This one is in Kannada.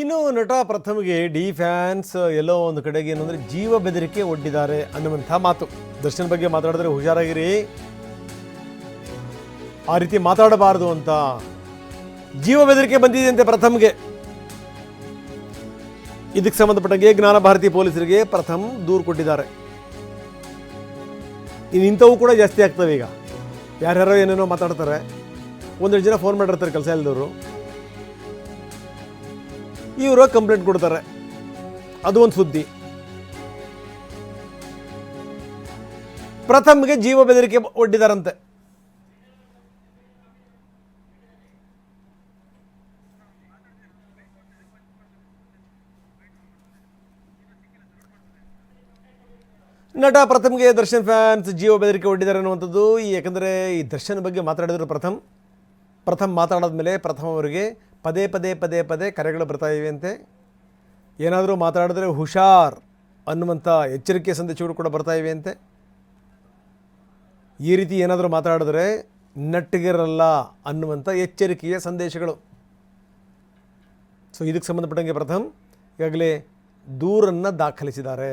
ಇನ್ನು ನಟ ಪ್ರಥಮ್ಗೆ ಡಿ ಫ್ಯಾನ್ಸ್ ಎಲ್ಲೋ ಒಂದು ಕಡೆಗೆ ಏನಂದ್ರೆ ಜೀವ ಬೆದರಿಕೆ ಒಡ್ಡಿದ್ದಾರೆ ಅನ್ನುವಂಥ ಮಾತು. ದರ್ಶನ್ ಬಗ್ಗೆ ಮಾತಾಡಿದ್ರೆ ಹುಷಾರಾಗಿರಿ. ಆ ರೀತಿ ಮಾತಾಡಬಾರದು ಅಂತ ಜೀವ ಬೆದರಿಕೆ ಬಂದಿದೆ ಅಂತೆ ಪ್ರಥಮ್ಗೆ. ಇದಕ್ಕೆ ಸಂಬಂಧಪಟ್ಟಂಗೆ ಜ್ಞಾನ ಭಾರತಿ ಪೊಲೀಸರಿಗೆ ಪ್ರಥಮ್ ದೂರು ಕೊಟ್ಟಿದ್ದಾರೆ. ಇನ್ನು ಇಂಥವು ಕೂಡ ಜಾಸ್ತಿ ಆಗ್ತವೆ ಈಗ. ಯಾರ್ಯಾರೋ ಏನೇನೋ ಮಾತಾಡ್ತಾರೆ. ಒಂದೆರಡು ಜನ ಫೋನ್ ಮಾಡಿರ್ತಾರೆ ಕೆಲಸ ಇಲ್ಲದವರು ಇವರು ಕಂಪ್ಲೇಂಟ್ ಕೊಡ್ತಾರೆ. ಅದು ಒಂದು ಸುದ್ದಿ. ಪ್ರಥಮ್ಗೆ ಜೀವ ಬೆದರಿಕೆ ಒಡ್ಡಿದಾರಂತೆ. ನಟ ಪ್ರಥಮ್ಗೆ ದರ್ಶನ್ ಫ್ಯಾನ್ಸ್ ಜೀವ ಬೆದರಿಕೆ ಒಡ್ಡಿದ್ದಾರೆ ಅನ್ನುವಂಥದ್ದು ಈ ಯಾಕಂದರೆ ಈ ದರ್ಶನ್ ಬಗ್ಗೆ ಮಾತಾಡಿದ್ರು ಪ್ರಥಮ್. ಪ್ರಥಮ್ ಮಾತಾಡಾದ್ಮೇಲೆ ಪ್ರಥಮ್ ಅವರಿಗೆ ಪದೇ ಪದೇ ಪದೇ ಪದೇ ಕರೆಗಳು ಬರ್ತಾ ಇವೆಯಂತೆ. ಏನಾದರೂ ಮಾತಾಡಿದ್ರೆ ಹುಷಾರ್ ಅನ್ನುವಂಥ ಎಚ್ಚರಿಕೆ ಸಂದೇಶಗಳು ಕೂಡ ಬರ್ತಾ ಇವೆಯಂತೆ. ಈ ರೀತಿ ಏನಾದರೂ ಮಾತಾಡಿದ್ರೆ ನಟ್ಟಿಗಿರಲ್ಲ ಅನ್ನುವಂಥ ಎಚ್ಚರಿಕೆಯ ಸಂದೇಶಗಳು. ಸೊ ಇದಕ್ಕೆ ಸಂಬಂಧಪಟ್ಟಂಗೆ ಪ್ರಥಮ್ ಈಗಾಗಲೇ ದೂರನ್ನು ದಾಖಲಿಸಿದ್ದಾರೆ.